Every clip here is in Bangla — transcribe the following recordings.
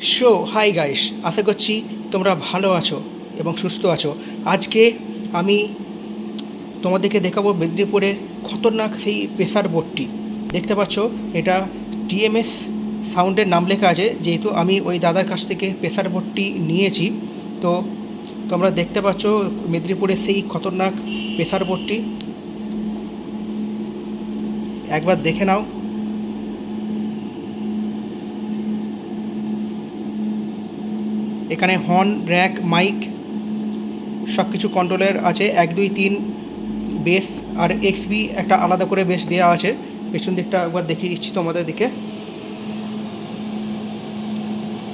শো, হাই গাইস, আশা করছি তোমরা ভালো আছো এবং সুস্থ আছো। আজকে আমি তোমাদেরকে দেখাবো মেদিনীপুরের খতরনাক সেই প্রেসার বোর্ডটি। দেখতে পাচ্ছ, এটা টিএমএস সাউন্ডের নাম লেখা আছে, যেহেতু আমি ওই দাদার কাছ থেকে প্রেসার বোর্ডটি নিয়েছি। তো তোমরা দেখতে পাচ্ছ মেদিনীপুরের সেই খতরনাক প্রেসার বোর্ডটি। একবার দেখে নাও। এখানে হর্ন, র্যাক, মাইক সব কিছু কন্ট্রোলের আছে। এক, দুই, তিন, বেস আর এক্সবি একটা আলাদা করে বেস দেওয়া আছে। পেছন দিকটা একবার দেখিয়ে দিচ্ছি তোমাদের দিকে।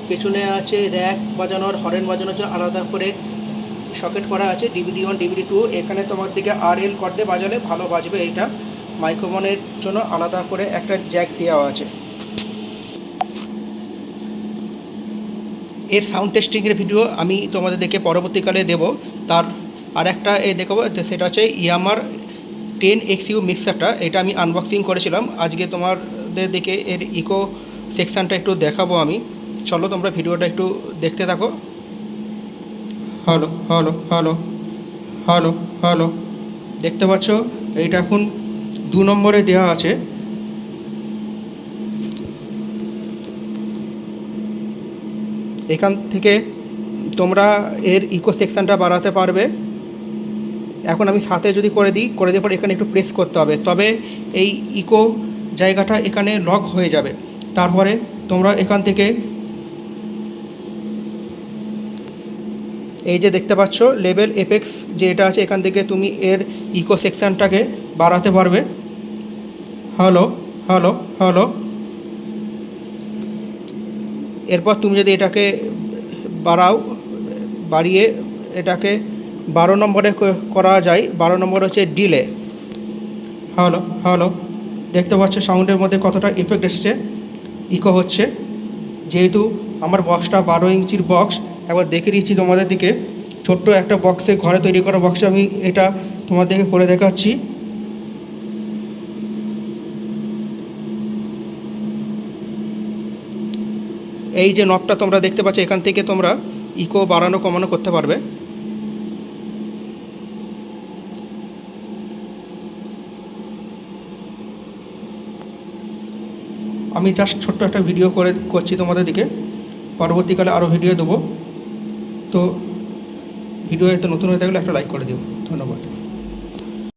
পেছনে আছে র্যাক বাজানোর, হরেন বাজানোর জন্য আলাদা করে সকেট করা আছে, ডিভিডি ওয়ান, ডিভিডি টু। এখানে তোমার দিকে আর এল করতে বাজালে ভালো বাজবে এইটা মাইক্রোফোনের জন্য আলাদা করে একটা জ্যাক দেওয়া আছে। এর সাউন্ড টেস্টিংয়ের ভিডিও আমি তোমাদের দেখে পরবর্তীকালে দেব। তার আর একটা এ দেখাবো সেটা হচ্ছে ইয়ামার টেন এক্স ইউ মিক্সারটা এটা আমি আনবক্সিং করেছিলাম। আজকে তোমাদের দেখে এর ইকো সেকশানটা একটু দেখাবো আমি। চলো তোমরা ভিডিওটা একটু দেখতে থাকো। Hello hello hello hello hello দেখতে পাচ্ছ, এইটা এখন দু নম্বরে দেওয়া আছে। এখান থেকে তোমরা এর ইকো সেকশানটা বাড়াতে পারবে। এখন আমি সাথে যদি করে দিই, করে দেওয়ার পরে এখানে একটু প্রেস করতে হবে। তবে এই ইকো জায়গাটা এখানে লক হয়ে যাবে। তারপরে তোমরা এখান থেকে এই যে দেখতে পাচ্ছ লেভেল এপেক্স যে এটা আছে, এখান থেকে তুমি এর ইকো সেকশানটাকে বাড়াতে পারবে। হ্যালো হ্যালো হ্যালো এরপর তুমি যদি এটাকে বাড়াও, বাড়িয়ে এটাকে বারো নম্বরে করা যায়। বারো নম্বর হচ্ছে ডিলে হ্যালো হ্যালো দেখতে পাচ্ছ সাউন্ডের মধ্যে কতটা ইফেক্ট এসছে? ইকো হচ্ছে। যেহেতু আমার বক্সটা বারো ইঞ্চির বক্স একবার দেখে দিচ্ছি তোমাদের দিকে। ছোট্ট একটা বক্সে ঘরে তৈরি করা বক্সে আমি এটা তোমাদেরকে করে দেখাচ্ছি। এই যে নবটা তোমরা দেখতে পাচ্ছ, এখান থেকে তোমরা ইকো বাড়ানো, কমানো করতে পারবে। আমি জাস্ট ছোট্ট একটা ভিডিও করে করছি তোমাদের দিকে। পরবর্তীকালে আরও ভিডিও দেবো। তো ভিডিও এতে নতুন হয়ে থাকলে একটা লাইক করে দিও। ধন্যবাদ।